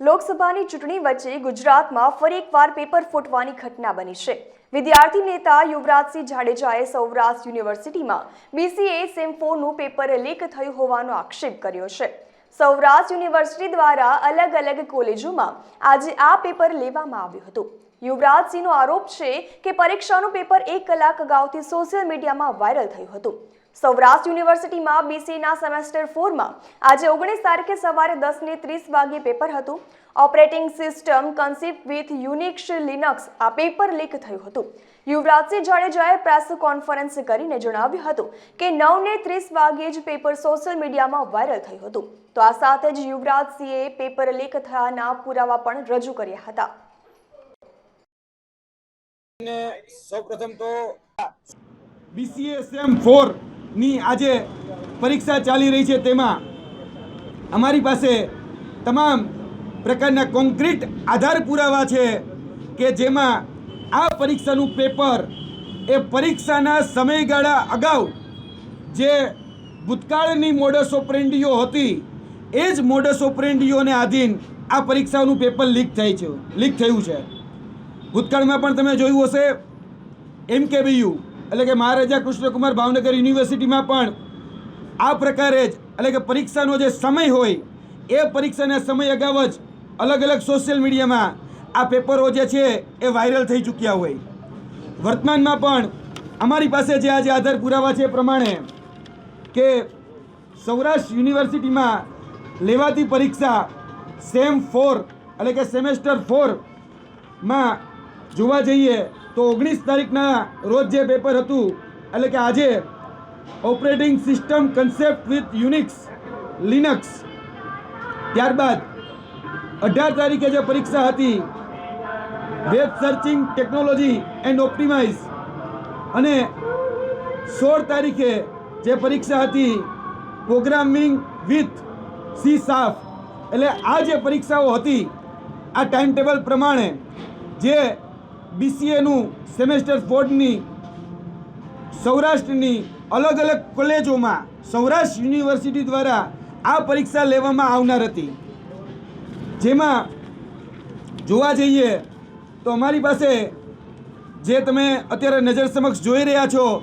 લોકસભાની ચૂંટણી વચ્ચે ગુજરાતમાં ફરી એકવાર પેપર ફૂટવાની ઘટના બની છે. વિદ્યાર્થી નેતા યુવરાજસિંહ જાડેજાએ સૌરાષ્ટ્ર યુનિવર્સિટીમાં બીસીએ સેમ ફોરનું પેપર લીક થયું હોવાનો આક્ષેપ કર્યો છે. સૌરાષ્ટ્ર યુનિવર્સિટી દ્વારા અલગ અલગ કોલેજોમાં આજે આ પેપર લેવામાં આવ્યું હતું. યુવરાજસિંહનો આરોપ છે કે પરીક્ષાનું પેપર એક કલાક અગાઉથી સોશિયલ મીડિયામાં વાયરલ થયું હતું. સૌરાષ્ટ્ર યુનિવર્સિટીમાં બીસીના સેમેસ્ટર ફોરમાં આજે ઓગણીસ તારીખે સવારે દસને ત્રીસ વાગ્યે પેપર હતું. Operating system concept with Unix Linux આ પેપર લીક થયું હતું. યુવરાજસિંહ જાડેજાએ પ્રેસ કોન્ફરન્સ કરીને જણાવ્યું હતું કે નવને ત્રીસ વાગ્યે જ પેપર સોશિયલ મીડિયામાં વાયરલ થયું હતું. તો આ સાથે જ યુવરાજસિંહે પેપર લીક થયાના પુરાવા પણ રજૂ કર્યા હતા. સૌપ્રથમ તો બીસીએ સેમ ફોર ની આજે પરીક્ષા ચાલી રહી છે તેમાં અમારી પાસે તમામ પ્રકારના કોન્ક્રીટ આધાર પુરાવા છે કે જેમાં આ પરીક્ષાનું પેપર એ પરીક્ષાના સમયગાળા અગાઉ જે ભૂતકાળની મોડસ ઓપરેન્ડીઓ હતી, એ જ મોડસ ઓપરેન્ડીઓને આધીન આ પરીક્ષાનું પેપર લીક થાય છે લીક થયું છે. ભૂતકાળમાં પણ તમે જોયું હશે એમ કે બીયુ એટલે કે મહારાજા કૃષ્ણકુમાર ભાવનગર યુનિવર્સિટીમાં પણ આ પ્રકારે જ, એટલે કે પરીક્ષાનો જે સમય હોય, એ પરીક્ષાના સમય અગાઉ જ અલગ અલગ સોશિયલ મીડિયામાં આ પેપરો જે છે એ વાયરલ થઈ ચૂક્યા હોય. વર્તમાનમાં પણ અમારી પાસે જે આજે આધાર પુરાવા છે એ પ્રમાણે કે સૌરાષ્ટ્ર યુનિવર્સિટીમાં લેવાતી પરીક્ષા સેમ ફોર એટલે કે સેમેસ્ટર ફોરમાં જોવા જઈએ તો ઓગણીસ તારીખના રોજ જે પેપર હતું, એટલે કે આજે operating system concept with Unix Linux ત્યારબાદ અઢાર તારીખે જે પરીક્ષા હતી web searching technology and optimize અને સોળ તારીખે જે પરીક્ષા હતી પ્રોગ્રામિંગ વિથ સી સાફ એટલે આ જે પરીક્ષાઓ હતી, આ ટાઈમ ટેબલ પ્રમાણે જે બીસીએનું સેમેસ્ટર ફોર્ડની સૌરાષ્ટ્રની અલગ અલગ કોલેજોમાં, સૌરાષ્ટ્ર યુનિવર્સિટી દ્વારા આ પરીક્ષા લેવામાં આવનાર હતી. જેમાં જોવા જઈએ તો અમારી પાસે જે તમે અત્યારે નજર સમક્ષ જોઈ રહ્યા છો,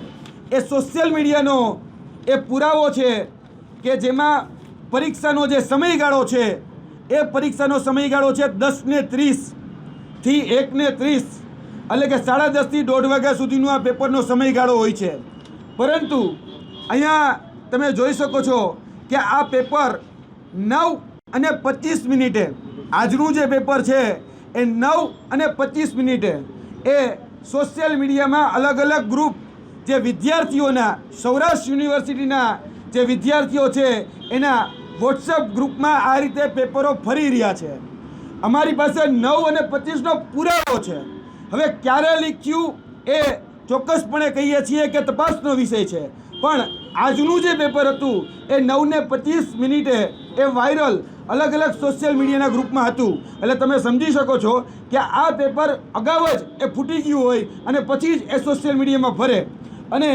એ સોશિયલ મીડિયાનો એ પુરાવો છે કે જેમાં પરીક્ષાનો જે સમયગાળો છે, એ પરીક્ષાનો સમયગાળો છે દસને ત્રીસથી એકને ત્રીસ. એટલે કે સાડા દસથી દોઢ વાગ્યા સુધીનો આ પેપરનો સમયગાળો હોય છે. પરંતુ અહીંયા તમે જોઈ શકો છો કે આ પેપર નવ અને પચીસ મિનિટે, આજનું જે પેપર છે એ નવ અને પચીસ મિનિટે એ સોશિયલ મીડિયામાં અલગ અલગ ગ્રુપ જે વિદ્યાર્થીઓના, સૌરાષ્ટ્ર યુનિવર્સિટીના જે વિદ્યાર્થીઓ છે એના વોટ્સઅપ ગ્રુપમાં આ રીતે પેપરો ફરી રહ્યા છે. અમારી પાસે નવ અને પચીસનો પુરાવો છે. હવે ક્યારે લીખ્યું એ ચોક્કસપણે કહીએ છીએ કે તપાસનો વિષય છે. પણ આજનું જે પેપર હતું, એ નવ ને પચીસ મિનિટે એ વાયરલ અલગ અલગ સોશિયલ મીડિયાના ગ્રુપમાં હતું. એટલે તમે સમજી શકો છો કે આ પેપર અગાઉ જ એ ફૂટી ગયું હોય અને પછી જ એ સોશિયલ મીડિયામાં ફરે. અને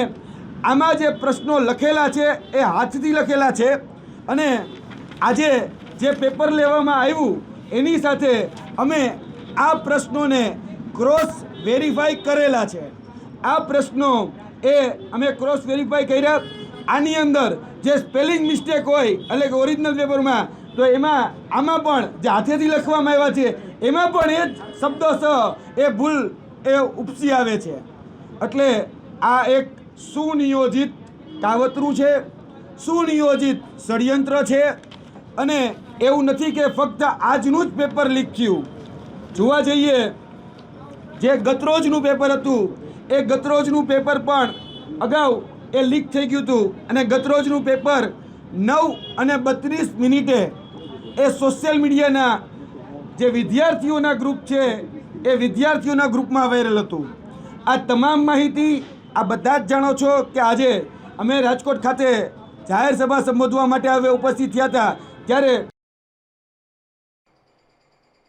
આમાં જે પ્રશ્નો લખેલા છે, એ હાથથી લખેલા છે. અને આજે જે પેપર લેવામાં આવ્યું, એની સાથે અમે આ પ્રશ્નોને ક્રોસ વેરીફાઈ કરેલા છે. આ પ્રશ્નો એ અમે ક્રોસ વેરીફાઈ કર્યા. આની અંદર જે સ્પેલિંગ મિસ્ટેક હોય, એટલે કે ઓરિજિનલ પેપરમાં તો એમાં, આમાં પણ જે હાથેથી લખવામાં આવ્યા છે, એમાં પણ એ જ શબ્દોસહ એ ભૂલ એ ઉપસી આવે છે. એટલે આ એક સુનિયોજિત કાવતરું છે. સુનિયોજિત ષડયંત્ર છે. અને એવું નથી કે ફક્ત આજનું જ પેપર લીક થયું જોવા જઈએ જે ગતરોજનું પેપર હતું, એ ગતરોજનું પેપર પણ અગાઉ એ લીક થઈ ગયું હતું અને ગતરોજનું પેપર નવ અને બત્રીસ મિનિટે એ સોશિયલ મીડિયાના જે વિદ્યાર્થીઓના ગ્રુપ છે, એ વિદ્યાર્થીઓના ગ્રુપમાં વાયરલ હતું. આ તમામ માહિતી આ બધા જ જાણો છો કે આજે અમે રાજકોટ ખાતે જાહેર સભા સંબોધવા માટે હવે ઉપસ્થિત થયા હતા. ત્યારે